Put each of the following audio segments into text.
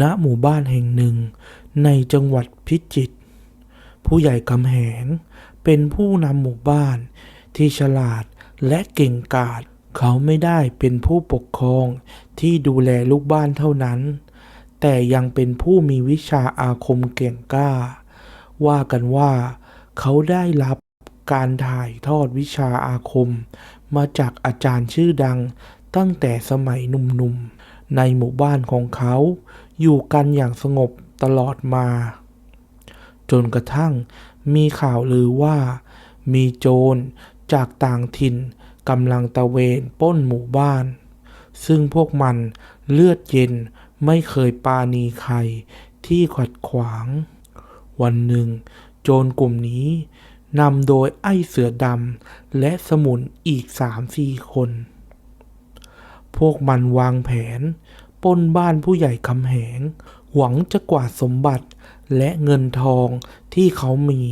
ณหมู่บ้านแห่งหนึ่ง ในจังหวัดพิจิตรผู้ใหญ่คำแหง เป็นผู้นำหมู่บ้าน ที่ฉลาดและเก่งกาจเขาไม่ได้เป็นผู้ปกครองที่ดูแลลูกบ้านเท่านั้น แต่ยังเป็นผู้มีวิชาอาคมเก่งกล้า ว่ากันว่าเขาได้รับการถ่ายทอดวิชาอาคม มาจากอาจารย์ชื่อดังตั้งแต่สมัยหนุ่มๆ ในหมู่บ้านของเขา อยู่กันอย่างสงบตลอดมา จนกระทั่งมีข่าวลือว่า มีโจรจากต่างถิ่นกำลังตะเวนป้นหมู่บ้าน ซึ่งพวกมันเลือดเย็นไม่เคยปาณีใครที่ขัดขวาง วันหนึ่ง โจรกลุ่มนี้นำโดยไอ้เสือดำและสมุนอีกสามสี่คน พวกมันวางแผนป้นบ้านผู้ใหญ่คำแหง หวังจะกวาดสมบัติและเงินทองที่เขามี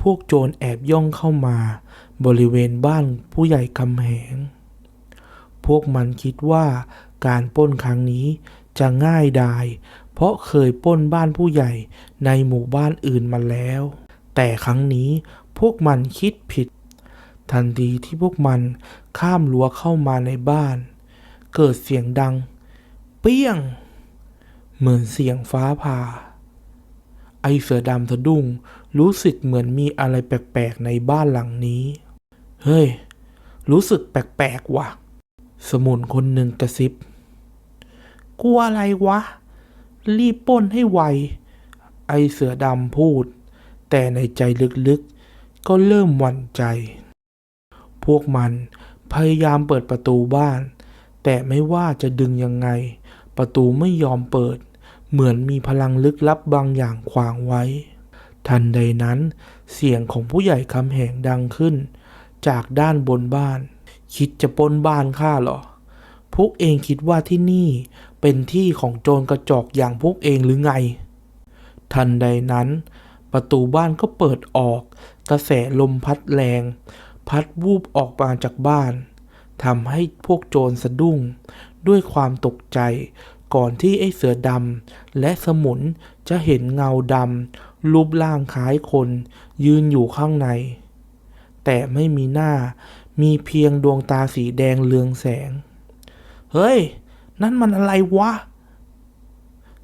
พวกโจรแอบย่องเข้ามา บริเวณบ้านผู้ใหญ่คำแหง พวกมันคิดว่าการป้นครั้งนี้จะง่ายดาย เพราะเคยป้นบ้านผู้ใหญ่ในหมู่บ้านอื่นมาแล้ว แต่ครั้งนี้พวกมันคิดผิด ทันทีที่พวกมันข้ามรั้วเข้ามาในบ้าน เกิดเสียงดัง เปี้ยง เหมือนเสียงฟ้าผ่า ไอเสือดำสะดุ้งรู้สึกเหมือนมีอะไรแปลกๆในบ้านหลังนี้ เฮ้ย รู้สึกแปลกๆว่ะ สมุนคนหนึ่งกระซิบ กลัวอะไรวะ รีบป้นให้ไว ไอเสือดำพูด แต่ในใจลึกๆ ก็เริ่มหวั่นใจ พวกมันพยายามเปิดประตูบ้าน แต่ไม่ว่าจะดึงยังไง ประตูไม่ยอมเปิด เหมือนมีพลังลึกลับบางอย่างขวางไว้ ทันใดนั้น เสียงของผู้ใหญ่คำแหงดังขึ้น จากด้านบนบ้าน คิดจะปล้นบ้านข้าเหรอ พวกเองคิดว่าที่นี่เป็นที่ของโจรกระจอกอย่างพวกเองหรือไง ทันใดนั้น ประตูบ้านก็เปิดออก กระแสลมพัดแรง พัดวูบออกมาจากบ้าน ทำให้พวกโจรสะดุ้ง ด้วยความตกใจ ก่อนที่ไอ้เสือดำและสมุนจะเห็นเงาดำรูปร่างคล้ายคน ยืนอยู่ข้างใน แต่ไม่มีหน้ามีเพียงดวงตาสีแดงเลืองแสง เฮ้ย นั่นมันอะไรวะ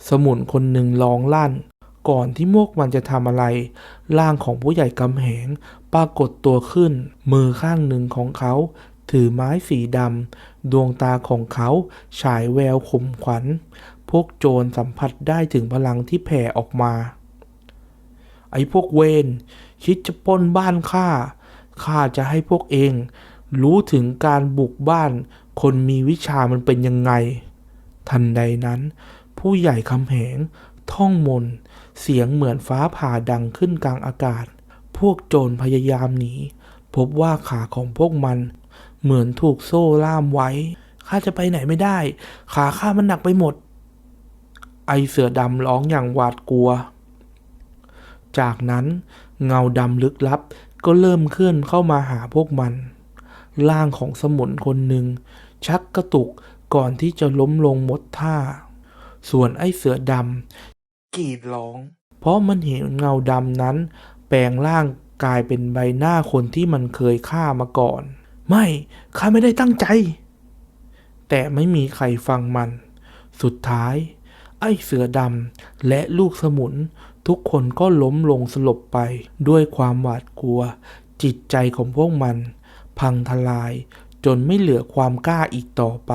สมุนคนหนึ่งร้องลั่น ก่อนที่มวกมันจะทำอะไร ร่างของผู้ใหญ่กำแหงปรากฏตัวขึ้น มือข้างหนึ่งของเขา ถือไม้สีดำ ดวงตาของเขาฉายแววขมขวัญ พวกโจรสัมผัสได้ถึงพลังที่แผ่ออกมา ไอ้พวกเวนคิดจะปล้นบ้านข้า ข้าจะให้พวกเอง รู้ถึงการบุกบ้าน คนมีวิชามันเป็นยังไง ทันใดนั้น ผู้ใหญ่คำแหง ท่องมน เสียงเหมือนฟ้าผ่าดังขึ้นกลางอากาศ พวกโจรพยายามหนีพบว่าขาของพวกมัน เหมือนถูกโซ่ล่ามไว้ ข้าจะไปไหนไม่ได้ ขาข้ามันหนักไปหมด ไอเสือดำร้องอย่างหวาดกลัว จากนั้นเงาดำลึกลับก็เริ่มเคลื่อนเข้ามาหาพวกมัน ร่างของสมุนคนหนึ่ง ชักกระตุกก่อนที่จะล้มลงหมดท่า ส่วนไอเสือดำกรีดร้อง เพราะมันเห็นเงาดำนั้น แปลงร่างกลายเป็นใบหน้าคนที่มันเคยฆ่ามาก่อน ไม่ข้าไม่ได้ตั้งใจ แต่ไม่มีใครฟังมัน สุดท้าย ไอ้เสือดำและลูกสมุน ทุกคนก็ล้มลงสลบไปด้วยความหวาดกลัว จิตใจของพวกมัน พังทลายจนไม่เหลือความกล้าอีกต่อไป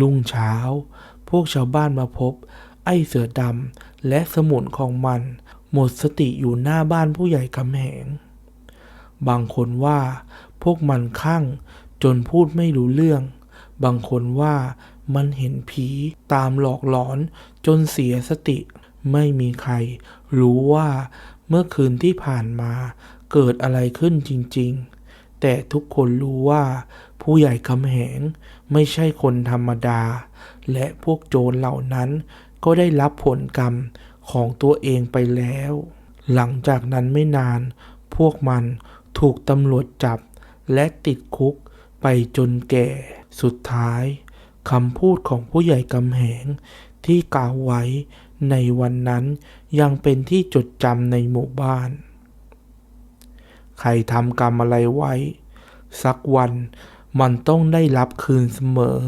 รุ่งเช้า พวกชาวบ้านมาพบ ไอ้เสือดำและสมุนของมัน หมดสติอยู่หน้าบ้านผู้ใหญ่คำแหง บางคนว่าพวกมันคลั่งจนพูดไม่รู้เรื่อง บางคนว่ามันเห็นผีตามหลอกหลอนจนเสียสติ ไม่มีใครรู้ว่าเมื่อคืนที่ผ่านมาเกิดอะไรขึ้นจริง ๆ แต่ทุกคนรู้ว่า ผู้ใหญ่คำแหงไม่ใช่คนธรรมดา และพวกโจรเหล่านั้นก็ได้รับผลกรรมของตัวเองไปแล้ว หลังจากนั้นไม่นาน พวกมัน ถูกตำรวจจับและติดคุกไปจนแก่ สุดท้ายคำพูดของผู้ใหญ่กำแหงที่กล่าวไว้ในวันนั้นยังเป็นที่จดจำในหมู่บ้าน ใครทำกรรมอะไรไว้ สักวันมันต้องได้รับคืนเสมอ